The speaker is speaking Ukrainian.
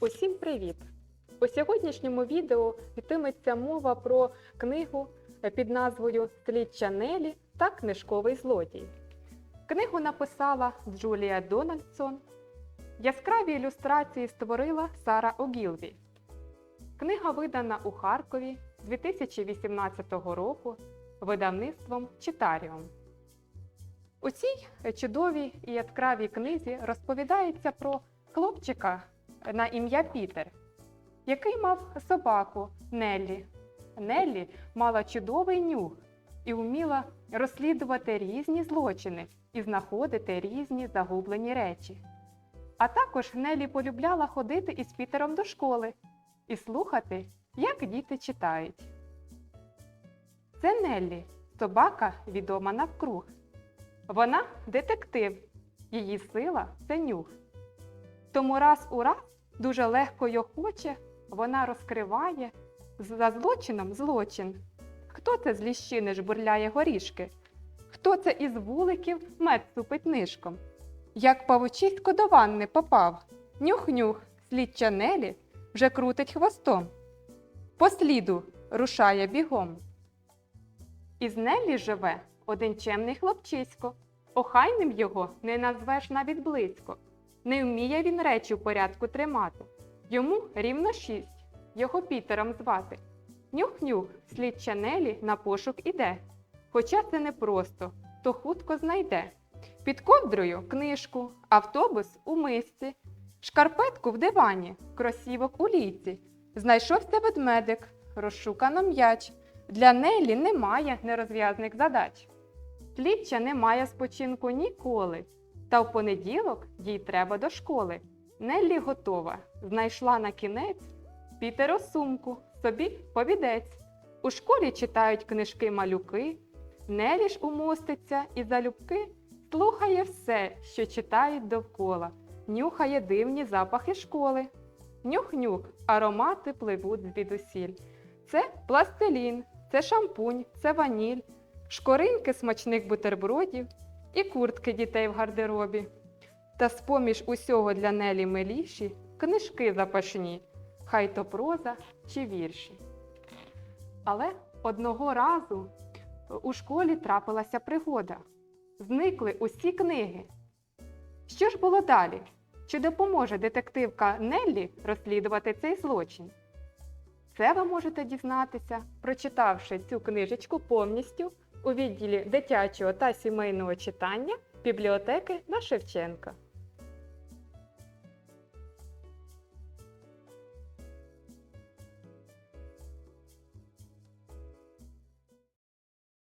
Усім привіт! У сьогоднішньому відео йтиметься мова про книгу під назвою Слідча Нелі та книжковий злодій. Книгу написала Джулія Дональдсон. Яскраві ілюстрації створила Сара Огілві. Книга видана у Харкові 2018 року видавництвом Читаріум. У цій чудовій і яскравій книзі розповідається про хлопчика на ім'я Пітер, який мав собаку Неллі. Неллі мала чудовий нюх і вміла розслідувати різні злочини і знаходити різні загублені речі. А також Неллі полюбляла ходити із Пітером до школи і слухати, як діти читають. Це Неллі, собака відома навкруг. Вона детектив, її сила це нюх. Тому раз у раз дуже легко й охоче вона розкриває за злочином злочин. Хто це з ліщини жбурляє горішки? Хто це із вуликів мед супить нишком? Як павучисько до ванни попав, нюх-нюх, слідча Нелі вже крутить хвостом. По сліду рушає бігом. Із Неллі живе один чемний хлопчисько. Охайним його не назвеш навіть близько. Не вміє він речі в порядку тримати. Йому рівно шість, його Пітером звати. Нюх-нюх, слідча Нелі на пошук іде. Хоча це непросто, то хутко знайде. Під ковдрою книжку, автобус у мисці, шкарпетку в дивані, кросівок у ліці. Знайшовся ведмедик, розшукано м'яч. Для Нелі немає нерозв'язних задач. Слідча не має спочинку ніколи. Та в понеділок їй треба до школи. Неллі готова, знайшла на кінець Пітеро сумку, собі повідець. У школі читають книжки малюки. Нелі ж умоститься і залюбки слухає все, що читають довкола, нюхає дивні запахи школи. Нюх-нюх, аромати пливуть звідусіль. Це пластилін, це шампунь, це ваніль, шкоринки смачних бутербродів і куртки дітей в гардеробі. Та з-поміж усього для Нелі миліші книжки запашні, хай то проза чи вірші. Але одного разу у школі трапилася пригода. Зникли усі книги. Що ж було далі? Чи допоможе детективка Неллі розслідувати цей злочин? Це ви можете дізнатися, прочитавши цю книжечку повністю у відділі дитячого та сімейного читання бібліотеки на Шевченка.